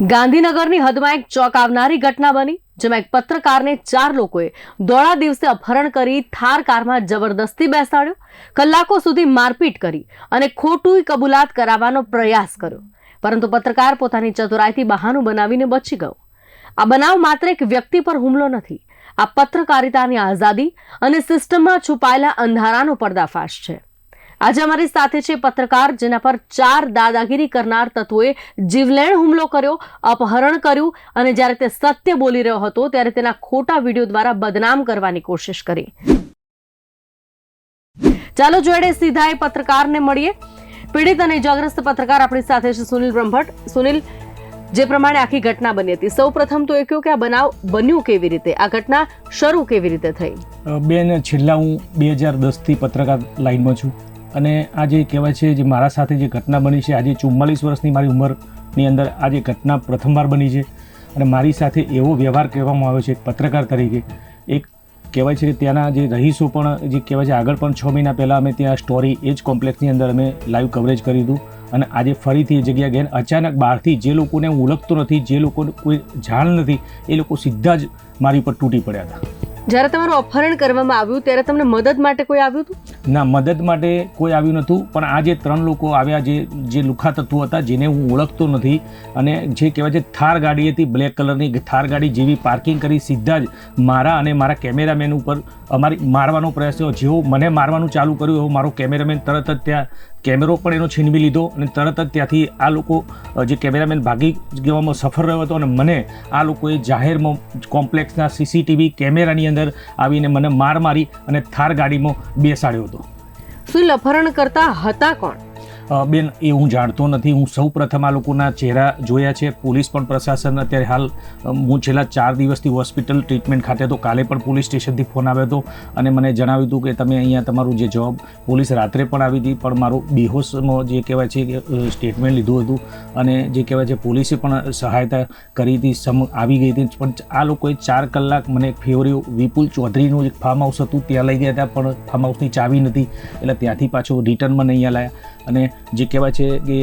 ગાંધીનગરની હદમાં એક ચોંકાવનારી ઘટના બની, જેમાં એક પત્રકારને ચાર લોકોએ દોડા દિવસે અપહરણ કરી થાર કારમાં જબરદસ્તી બેસાડ્યો, કલાકો સુધી મારપીટ કરી અને ખોટું કબૂલાત કરાવવાનો પ્રયાસ કર્યો. પરંતુ પત્રકાર પોતાની ચતુરાઈથી બહાનું બનાવીને બચી ગયો. આ બનાવ માત્ર એક વ્યક્તિ પર હુમલો નથી, આ પત્રકારિતાની આઝાદી અને સિસ્ટમમાં છુપાયેલા અંધારાનો પર્દાફાશ છે. આજે અમારી સાથે છે પત્રકાર, જેના પર ચાર દાદાગીરી કરનાર તત્વોએ જીવલેણ હુમલો કર્યો, અપહરણ કર્યું અને જ્યારે તે સત્ય બોલી રહ્યો હતો, ત્યારે તેના ખોટા વીડિયો દ્વારા બદનામ કરવાની કોશિશ કરી. ચાલો જોડે સીધા એ પત્રકારને મળીએ. પીડિત અને ઇજાગ્રસ્ત પત્રકાર આપણી સાથે છે સુનિલ બ્રહ્મભટ્ટ. સુનિલ, જે પ્રમાણે આખી ઘટના બની હતી, સૌ પ્રથમ તો એ કહ્યું કે આ બનાવ બન્યું કેવી રીતે? આ ઘટના શરૂ કેવી રીતે થઈ? બેન છેલ્લા હું બે હજાર દસથી પત્રકાર લાઇનમાં છું. અને આ જે કહેવાય છે, જે મારા સાથે જે ઘટના બની છે, આજે ચુમ્માલીસ વર્ષની મારી ઉંમરની અંદર આ જે ઘટના પ્રથમવાર બની છે અને મારી સાથે એવો વ્યવહાર કહેવામાં આવ્યો છે, એક પત્રકાર તરીકે. એક કહેવાય છે કે ત્યાંના જે રહીશો પણ, જે કહેવાય છે, આગળ પણ છ મહિના પહેલાં અમે ત્યાં સ્ટોરી એ જ કોમ્પ્લેક્સની અંદર અમે લાઈવ કવરેજ કર્યું હતું. અને આજે ફરીથી એ જગ્યા ગયા અચાનક બહારથી જે લોકોને હું ઓળખતો નથી, જે લોકોને કોઈ જાણ નથી, એ લોકો સીધા જ મારી ઉપર તૂટી પડ્યા હતા. જ્યારે તમારું અપહરણ કરવામાં આવ્યું ત્યારે તમને મદદ માટે કોઈ આવ્યું હતું? ના, મદદ માટે કોઈ આવ્યું નહોતું, પણ આ જે ત્રણ લોકો આવ્યા, જે જે લુખા તત્વો હતા, જેને હું ઓળખતો નથી, અને જે કહેવાય છે થાર ગાડી હતી, બ્લેક કલરની થાર ગાડી જેવી પાર્કિંગ કરી સીધા જ મારા અને મારા કેમેરામેન ઉપર અમારી, મારવાનો પ્રયાસ થયો. જેવો મને મારવાનું ચાલુ કર્યું, એવો મારો કેમેરામેન તરત જ ત્યાં કેમેરો પણ એનો છીનવી લીધો અને તરત જ ત્યાંથી આ લોકો જે કેમેરામેન ભાગી જવામાં સફળ રહ્યો હતો અને મને આ લોકોએ જાહેરમાં કોમ્પ્લેક્સના સીસીટીવી કેમેરાની અંદર આવીને મને માર મારી અને થાર ગાડીમાં બેસાડ્યો હતો. શું અપહરણ કરતા હતા કોણ? બેન, એ હું જાણતો નથી. હું સૌ પ્રથમ આ લોકોના ચહેરા જોયા છે. પોલીસ પણ પ્રશાસન અત્યારે હાલ હું છેલ્લા ચાર દિવસથી હોસ્પિટલ ટ્રીટમેન્ટ ખાતે હતો. કાલે પણ પોલીસ સ્ટેશનથી ફોન આવ્યો હતો અને મને જણાવ્યું હતું કે તમે અહીંયા તમારું જે જોબ, પોલીસ રાત્રે પણ આવી હતી. પણ મારું બેહોશમાં જે કહેવાય છે સ્ટેટમેન્ટ લીધું હતું અને જે કહેવાય છે પોલીસે પણ સહાયતા કરી હતી, સમ, આવી ગઈ હતી. પણ આ લોકોએ ચાર કલાક મને એક ફેવર્યો, વિપુલ ચૌધરીનું એક ફાર્મ હાઉસ હતું. ત્યાં લઈ ગયા હતા, પણ ફાર્મ હાઉસની ચાવી નથી એટલે ત્યાંથી પાછો રિટર્નમાં નહીં લાયા અને જે કહેવાય છે કે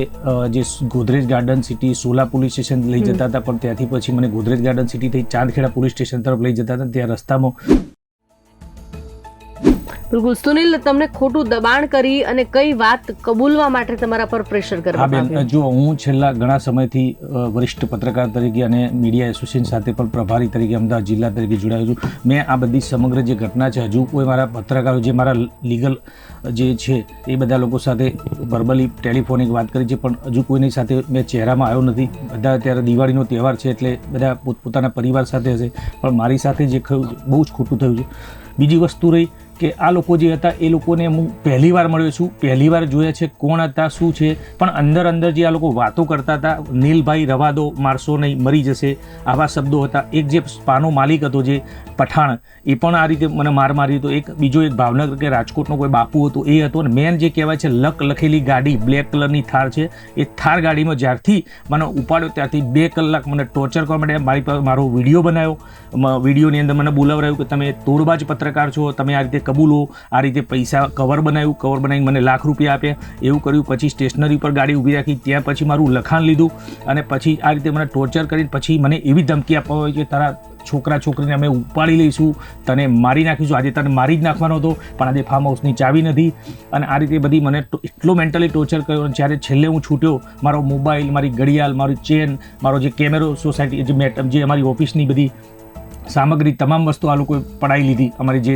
જે Godrej garden city Sola police station લઈ જતા હતા પણ ત્યાંથી પછી મને ગોદરેજ ગાર્ડન સિટીથી ચાંદખેડા પોલીસ સ્ટેશન તરફ લઈ જતા હતા ત્યાં રસ્તામાં બિલકુલ. સુનિલ તમને ખોટું દબાણ કરી અને કઈ વાત કબૂલવા માટે તમારા પર પ્રેશર હા બેન જો હું છેલ્લા ઘણા સમયથી વરિષ્ઠ પત્રકાર તરીકે અને મીડિયા એસોસિએશન સાથે પણ પ્રભારી તરીકે અમદાવાદ જિલ્લા તરીકે જોડાયો છું. મેં આ બધી સમગ્ર જે ઘટના છે હજુ કોઈ મારા પત્રકારો જે મારા લીગલ જે છે એ બધા લોકો સાથે વર્બલી ટેલિફોનિક વાત કરી છે પણ હજુ કોઈની સાથે મેં ચહેરામાં આવ્યો નથી. બધા અત્યારે દિવાળીનો તહેવાર છે એટલે બધા પોતપોતાના પરિવાર સાથે હશે પણ મારી સાથે જે બહુ જ ખોટું થયું છે. બીજી વસ્તુ રહી કે આ લોકો જે હતા, એ લોકોને હું પહેલી વાર મળ્યો છું. પહેલી વાર જોયા છે કોણ હતા, શું છે. પણ અંદર અંદર જે આ લોકો વાતો કરતા હતા, નીલભાઈ, રવા દો, મારશો નહીં, મરી જશે. આવા શબ્દો હતા. એક જે સ્પાનો માલિક હતો જે પઠાણ, એ પણ આ રીતે મને માર મારી હતો. એક બીજો એક ભાવનગર કે રાજકોટનો કોઈ બાપુ હતો, એ હતો. અને મેન જે કહેવાય છે, લક લખેલી ગાડી, બ્લેક કલરની થાર છે. એ થાર ગાડીમાં જ્યારથી મને ઉપાડ્યો ત્યારથી બે કલાક મને ટોર્ચર કરવા માટે મારી પાસે મારો વીડિયો બનાવ્યો. વિડીયોની અંદર મને બોલાવરાયું કે, તમે તોડબાજ પત્રકાર છો, તમે આ રીતે કબૂલો, આ રીતે પૈસા કવર બનાવ્યું, કવર બનાવીને મને લાખ રૂપિયા આપ્યા. એવું કર્યું, પછી સ્ટેશનરી પર ગાડી ઊભી રાખી, ત્યાં પછી મારું લખાણ લીધું અને પછી આ રીતે મને ટોર્ચર કરીને પછી મને એવી ધમકી આપવામાં આવી કે તારા છોકરા, છોકરીને અમે ઉપાડી લઈશું, તને મારી નાખીશું. આજે તને મારી જ નાખવાનો હતો, પણ આજે ફાર્મ હાઉસની ચાવી નથી. અને આ રીતે બધી મને એટલો મેન્ટલી ટોર્ચર કર્યો અને જ્યારે છેલ્લે હું છૂટ્યો, મારો મોબાઈલ મારી ઘડિયાળ, મારી ચેન મારો જે કેમેરો સોસાયટી જે મેટ જે અમારી ઓફિસની બધી સામગ્રી તમામ વસ્તુ આ લોકોએ પડાવી લીધી. અમારી જે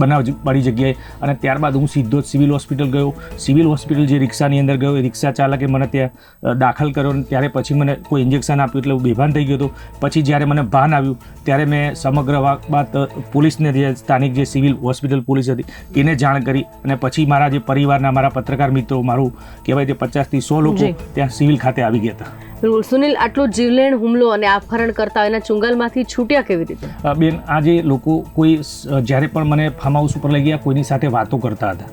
બનાવ પડી જગ્યાએ. અને ત્યારબાદ હું સીધો જ સિવિલ હોસ્પિટલ ગયો. સિવિલ હોસ્પિટલ જે રિક્ષાની અંદર ગયો એ રિક્ષા ચાલકે મને ત્યાં દાખલ કર્યો અને ત્યારે પછી મને કોઈ ઇન્જેક્શન આપ્યું એટલે હું બેભાન થઈ ગયો હતો. પછી જ્યારે મને ભાન આવ્યું ત્યારે મેં સમગ્ર વાત પોલીસને જે સ્થાનિક જે સિવિલ હોસ્પિટલ પોલીસ હતી એને જાણ કરી. અને પછી મારા જે પરિવારના મારા પત્રકાર મિત્રો મારું કહેવાય તે પચાસથી સો લોકો. ત્યાં સિવિલ ખાતે આવી ગયા હતા. સુનિલ, આટલો જીવલેણ હુમલો અને અપહરણ કરતા એના ચુંગાલમાંથી છૂટ્યા કેવી રીતે? બેન, આજે લોકો કોઈ જ્યારે પણ મને ફાર્મ હાઉસ ઉપર લઈ ગયા, કોઈની સાથે વાતો કરતા હતા.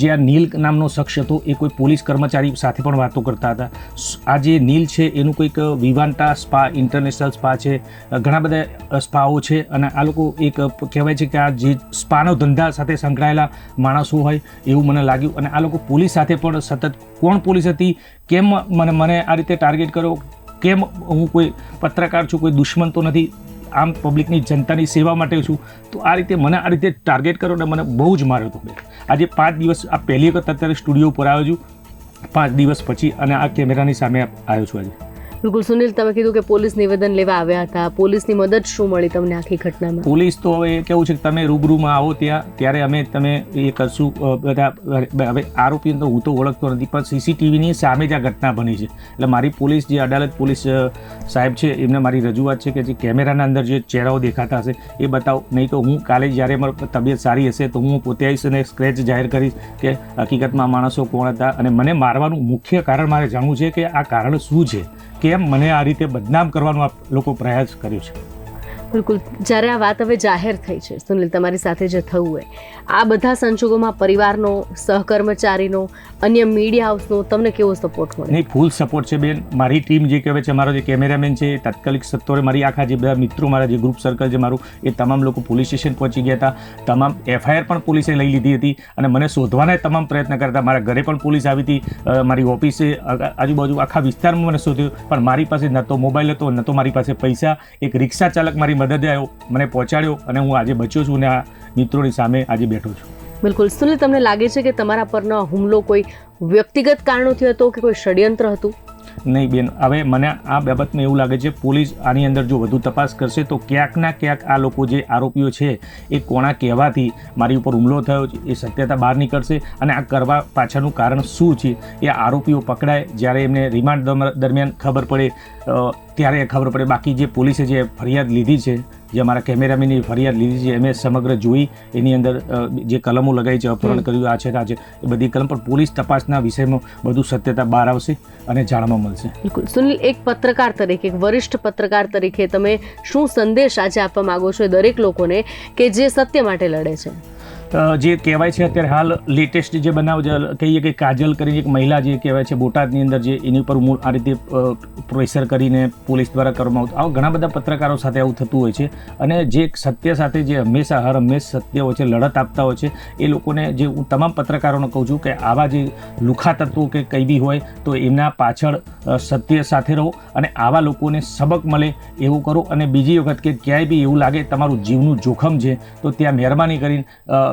જે આ નીલ નામનો શખ્સ હતો, એ કોઈ પોલીસ કર્મચારી સાથે પણ વાતો કરતા હતા. આ જે નીલ છે, એનું કોઈક વિવાન્ટા સ્પા ઇન્ટરનેશનલ સ્પા છે ઘણા બધા સ્પાઓ છે, અને આ લોકો એક કહેવાય છે કે આ જે સ્પાનો ધંધા સાથે સંકળાયેલા માણસો હોય એવું મને લાગ્યું. અને આ લોકો પોલીસ સાથે પણ સતત કોણ પોલીસ હતી, કેમ મને મને આ રીતે ટાર્ગેટ કર્યો, કેમ હું કોઈ પત્રકાર છું, કોઈ દુશ્મન તો નથી, આમ પબ્લિકની જનતાની સેવા માટે છું, તો આ રીતે મને આ રીતે ટાર્ગેટ કરો અને મને બહુ જ માર્યો હતો. આજે પાંચ દિવસ, આ પહેલી વખત અત્યારે સ્ટુડિયો ઉપર આવ્યો છું. પાંચ દિવસ પછી અને આ કેમેરાની સામે આવ્યો છું આજે. બિલકુલ સુનિલ, તમે કીધું કે પોલીસ નિવેદન લેવા આવ્યા હતા. પોલીસની મદદ શું મળી તમને આખી ઘટનામાં? પોલીસ તો હવે કેવું છે કે તમે રૂબરૂમાં આવો ત્યાં, ત્યારે અમે તમે એ કરશું બધા, હવે આરોપીને તો હું તો ઓળખતો નથી, પણ સીસીટીવીની સામે જ આ ઘટના બની છે. એટલે મારી પોલીસ જે અદાલત પોલીસ સાહેબ છે, એમને મારી રજૂઆત છે કે જે કેમેરાના અંદર જે ચહેરાઓ દેખાતા હશે, એ બતાવો. નહીં તો હું કાલે જ્યારે મારી તબિયત સારી હશે, તો હું પોતે આવીશ અને સ્ક્રેચ જાહેર કરીશ કે હકીકતમાં માણસો કોણ હતા. અને મને મારવાનું મુખ્ય કારણ મારે જાણવું છે કે આ કારણ શું છે? કેમ મને આ રીતે બદનામ કરવાનો આ લોકો પ્રયાસ કર્યો છે? બિલકુલ. જ્યારે આ વાત હવે જાહેર થઈ છે, સુનિલ, તમારી સાથે જે થયું હોય, આ બધા સંજોગોમાં પરિવારનો, સહકર્મચારીનો, અન્ય મીડિયા હાઉસનો તમને કેવો સપોર્ટ મળે નહીં ફૂલ સપોર્ટ છે બેન. મારી ટીમ જે કહેવાય છે, મારો જે કેમેરામેન છે, તાત્કાલિક સત્તોરે મારી આખા જે બધા મિત્રો, મારા જે ગ્રુપ સર્કલ છે મારું, એ તમામ લોકો પોલીસ સ્ટેશન પહોંચી ગયા હતા. તમામ એફઆઈઆર પણ પોલીસે લઈ લીધી હતી અને મને શોધવાના તમામ પ્રયત્ન કરતા મારા ઘરે પણ પોલીસ આવી હતી. મારી ઓફિસે આજુબાજુ આખા વિસ્તારમાં મને શોધ્યું. પણ મારી પાસે ન તો મોબાઈલ હતો, ન તો મારી પાસે પૈસા. એક રિક્ષા ચાલક મારી મદદે આવ્યો મને પહોંચાડ્યો અને હું આજે બચ્યો છું અને આ મિત્રોની સામે આજે બેઠો છું. બિલકુલ. સુનિલ તમને લાગે છે કે તમારા પરનો હુમલો કોઈ વ્યક્તિગત કારણોથી હતો કે કોઈ ષડયંત્ર હતું? નહીં બેન હવે મને આ બાબતમાં એવું લાગે છે પોલીસ આની અંદર જો વધુ તપાસ કરશે તો ક્યાંકના ક્યાંક આ લોકો જે આરોપીઓ છે એ કોણા કહેવાથી મારી ઉપર હુમલો થયો છે એ સત્યતા બહાર નીકળશે અને આ કરવા પાછળનું કારણ શું છે એ આરોપીઓ પકડાય જ્યારે એમને રિમાન્ડ દરમ- દરમિયાન ખબર પડે ત્યારે ખબર પડે બાકી જે પોલીસે જે ફરિયાદ લીધી છે જે અમારા કેમેરામેનની ફરિયાદ લીધી છે એમે સમગ્ર જોઈ એની અંદર જે કલમો લગાવી છે અપહરણ કર્યું આ છે આ છે એ બધી કલમ પણ પોલીસ તપાસના વિષયમાં બધું સત્યતા બહાર આવશે અને જાણવા મળશે. બિલકુલ. સુનિલ એક પત્રકાર તરીકે એક વરિષ્ઠ પત્રકાર તરીકે તમે શું સંદેશ આજે આપવા માંગો છો દરેક લોકોને કે જે સત્ય માટે લડે છે? જે કહેવાય છે અત્યારે હાલ લેટેસ્ટ જે બનાવ કહીએ કે કાજલ કરીને એક મહિલા જે કહેવાય છે, બોટાદની અંદર જે એની ઉપર મૂળ આ રીતે પ્રેશર કરીને પોલીસ દ્વારા કરવામાં આવતું. આવા ઘણા બધા પત્રકારો સાથે આવું થતું હોય છે. અને જે સત્ય સાથે જે હંમેશા, હર હંમેશ સત્ય હોય છે, લડત આપતા હોય છે, એ લોકોને જે હું તમામ પત્રકારોને કહું છું કે આવા જે લુખા તત્વો કે કંઈ બી હોય, તો એમના પાછળ સત્ય સાથે રહો અને આવા લોકોને સબક મળે એવું કરો. અને બીજી વખત કે ક્યાંય બી એવું લાગે, તમારું જીવનું જોખમ છે, તો ત્યાં મહેરબાની કરીને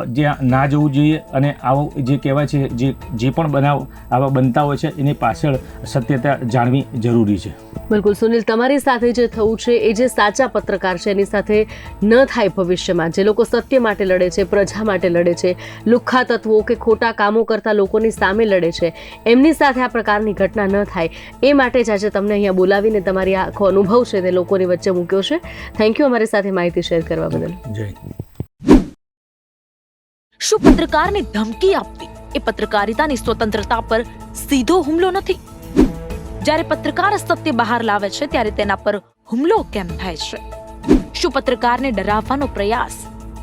જ્યાં ના જવું જોઈએ અને આવો જે કહેવાય છે જે જે પણ બનાવ આવા બનતા હોય છે એની પાછળ સત્યતા જાણવી જરૂરી છે. બિલકુલ સુનિલ તમારી સાથે જે થયું છે એ જે સાચા પત્રકાર છે એની સાથે ન થાય ભવિષ્યમાં. જે લોકો સત્ય માટે લડે છે પ્રજા માટે લડે છે લુખ્ખા તત્વો કે ખોટા કામો કરતા લોકોની સામે લડે છે એમની સાથે આ પ્રકારની ઘટના ન થાય. એ માટે જ આજે તમને અહીંયા બોલાવીને તમારી આખો અનુભવ છે તે લોકોની વચ્ચે મૂક્યો છે. થેન્ક યુ અમારી સાથે માહિતી શેર કરવા બદલ. જય શું પત્રકારને ધમકી આપવી? એ પત્રકારિતાની સ્વતંત્રતા પર સીધો હુમલો નથી. જ્યારે પત્રકાર સત્ય બહાર લાવે છે, ત્યારે તેના પર હુમલો કેમ થાય છે? શું પત્રકારને ડરાવવાનો પ્રયાસ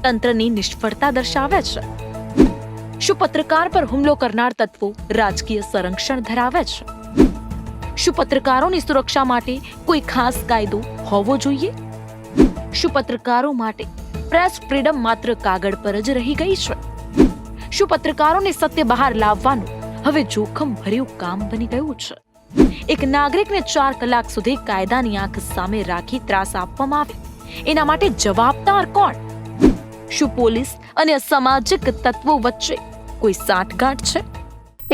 તંત્રની નિષ્ફળતા દર્શાવે છે? શું પત્રકાર પર હુમલો કરનાર તત્વો રાજકીય સંરક્ષણ ધરાવે છે? શું પત્રકારોની સુરક્ષા માટે કોઈ ખાસ કાયદો હોવો જોઈએ? શું પત્રકારો માટે પ્રેસ ફ્રીડમ માત્ર કાગળ પર જ રહી ગઈ છે? શું પત્રકારોને સત્ય બહાર લાવવાનું? હવે જોખમ ભર્યું કામ બની ગયું છે. એક નાગરિકને ચાર કલાક સુધી કાયદાની આંખ સામે રાખી ત્રાસ આપવામાં આવે. એના માટે જવાબદાર કોણ? શું પોલીસ અને સામાજિક તત્વો વચ્ચે કોઈ સાંઠગાંઠ છે?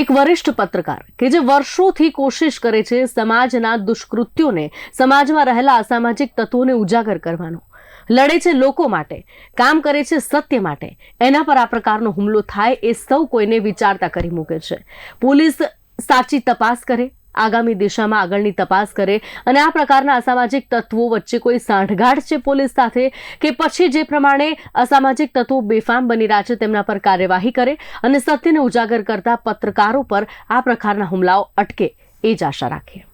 એક વરિષ્ઠ પત્રકાર કે જે વર્ષોથી કોશિશ કરે છે સમાજના દુષ્કૃત્યોને, સમાજમાં રહેલા અસામાજિક તત્વોને ઉજાગર કરવાનો. લડે છે લોકો માટે, કામ કરે છે સત્ય માટે. એના પર આ પ્રકારનો હુમલો થાય એ સૌ કોઈને વિચારતા કરી મૂકે છે. પોલીસ સાચી તપાસ કરે, આગામી દિશામાં આગળની તપાસ કરે અને આ પ્રકારના અસામાજિક તત્વો વચ્ચે કોઈ સાંઠગાંઠ છે પોલીસ સાથે કે પછી જે પ્રમાણે અસામાજિક તત્વો બેફામ બની રહ્યા છે તેમના પર કાર્યવાહી કરે અને સત્યને ઉજાગર કરતા પત્રકારો પર આ પ્રકારના હુમલાઓ અટકે, એ જ આશા રાખીએ.